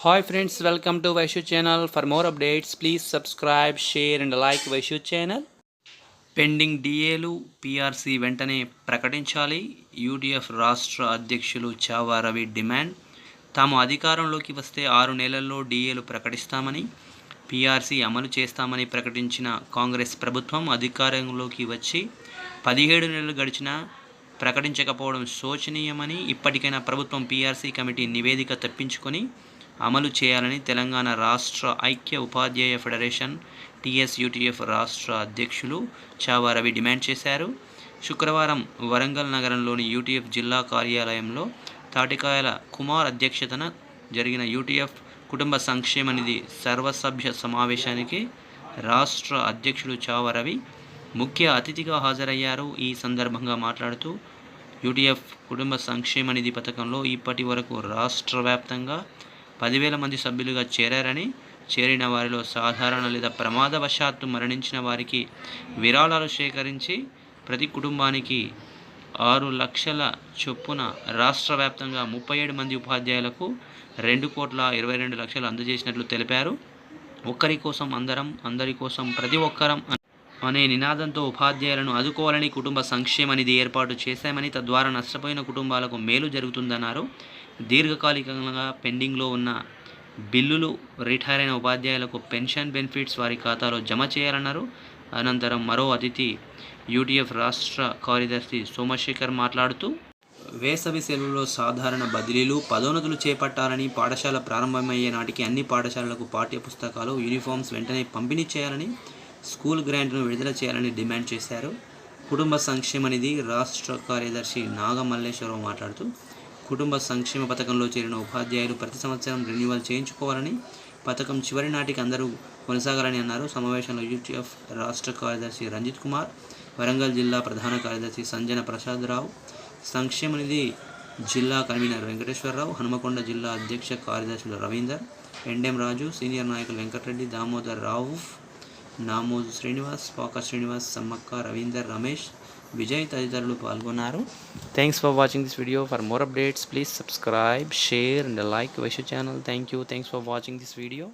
Hi friends welcome to Vaishu channel for more updates please subscribe share and like Vaishu channel pending డిఏలు PRC వెంటనే ప్రకటించాలి. UDF రాష్ట్ర అధ్యక్షులు Chhaava Ravi demand. తాము అధికారంలోకి వస్తే ఆరు నెలల్లో డిఏలు ప్రకటిస్తామని పిఆర్సీ అమలు చేస్తామని ప్రకటించిన కాంగ్రెస్ ప్రభుత్వం అధికారంలోకి వచ్చి పదిహేడు నెలలు గడిచినా ప్రకటించకపోవడం శోచనీయమని ఇప్పటికైనా ప్రభుత్వం పిఆర్సీ కమిటీ నివేదిక తప్పించుకొని అమలు చేయాలని తెలంగాణ రాష్ట్ర ఐక్య ఉపాధ్యాయ ఫెడరేషన్ టీఎస్యూటీఎఫ్ రాష్ట్ర అధ్యక్షులు చావా రవి డిమాండ్ చేశారు. శుక్రవారం వరంగల్ నగరంలోని యూటీఎఫ్ జిల్లా కార్యాలయంలో తాటికాయల కుమార్ అధ్యక్షతన జరిగిన యూటీఎఫ్ కుటుంబ సంక్షేమ నిధి సర్వసభ్య సమావేశానికి రాష్ట్ర అధ్యక్షుడు చావా రవి ముఖ్య అతిథిగా హాజరయ్యారు. ఈ సందర్భంగా మాట్లాడుతూ యూటీఎఫ్ కుటుంబ సంక్షేమ నిధి పథకంలో ఇప్పటి వరకు రాష్ట్ర వ్యాప్తంగా పదివేల మంది సభ్యులుగా చేరారని చేరిన వారిలో సాధారణ లేదా ప్రమాదవశాత్తు మరణించిన వారికి విరాళాలు సేకరించి ప్రతి కుటుంబానికి ఆరు లక్షల చొప్పున రాష్ట్ర వ్యాప్తంగా ముప్పై ఏడు మంది ఉపాధ్యాయులకు రెండు కోట్ల ఇరవై రెండు లక్షలు అందజేసినట్లు తెలిపారు. ఒక్కరి కోసం అందరం అందరి కోసం ప్రతి ఒక్కరం అనే నినాదంతో ఉపాధ్యాయులను ఆదుకోవాలని కుటుంబ సంక్షేమ నిధి ఏర్పాటు చేశామని తద్వారా నష్టపోయిన కుటుంబాలకు మేలు జరుగుతుందన్నారు. దీర్ఘకాలికంగా పెండింగ్లో ఉన్న బిల్లులు రిటైర్ అయిన ఉపాధ్యాయులకు పెన్షన్ బెనిఫిట్స్ వారి ఖాతాలో జమ చేయాలన్నారు. అనంతరం మరో అతిథి యూటీఎఫ్ రాష్ట్ర కార్యదర్శి సోమశేఖర్ మాట్లాడుతూ వేసవి సెలవులో సాధారణ బదిలీలు పదోన్నతులు చేపట్టాలని పాఠశాల ప్రారంభమయ్యే నాటికి అన్ని పాఠశాలలకు పాఠ్య పుస్తకాలు యూనిఫామ్స్ వెంటనే పంపిణీ చేయాలని స్కూల్ గ్రాంట్ను విడుదల చేయాలని డిమాండ్ చేశారు. కుటుంబ సంక్షేమ నిధి రాష్ట్ర కార్యదర్శి నాగమల్లేశ్వరరావు మాట్లాడుతూ కుటుంబ సంక్షేమ పథకంలో చేరిన ఉపాధ్యాయులు ప్రతి సంవత్సరం రెన్యువల్ చేయించుకోవాలని పథకం చివరి నాటికి అందరూ కొనసాగాలని అన్నారు. సమావేశంలో యూటీఎఫ్ రాష్ట్ర కార్యదర్శి రంజిత్ కుమార్ వరంగల్ జిల్లా ప్రధాన కార్యదర్శి సంజన ప్రసాద్ రావు సంక్షేమ నిధి జిల్లా కన్వీనర్ వెంకటేశ్వరరావు హనుమకొండ జిల్లా అధ్యక్ష కార్యదర్శులు రవీందర్ ఎండెం రాజు సీనియర్ నాయకులు వెంకటరెడ్డి దామోదర్ రావు నామోజు శ్రీనివాస్ పాక శ్రీనివాస్ సమ్మక్క రవీందర్ రమేష్ విజయ్ తదితరులు పాల్గొన్నారు. Thanks for watching this video for more updates please subscribe share and like Vaishu channel thank you thanks for watching this video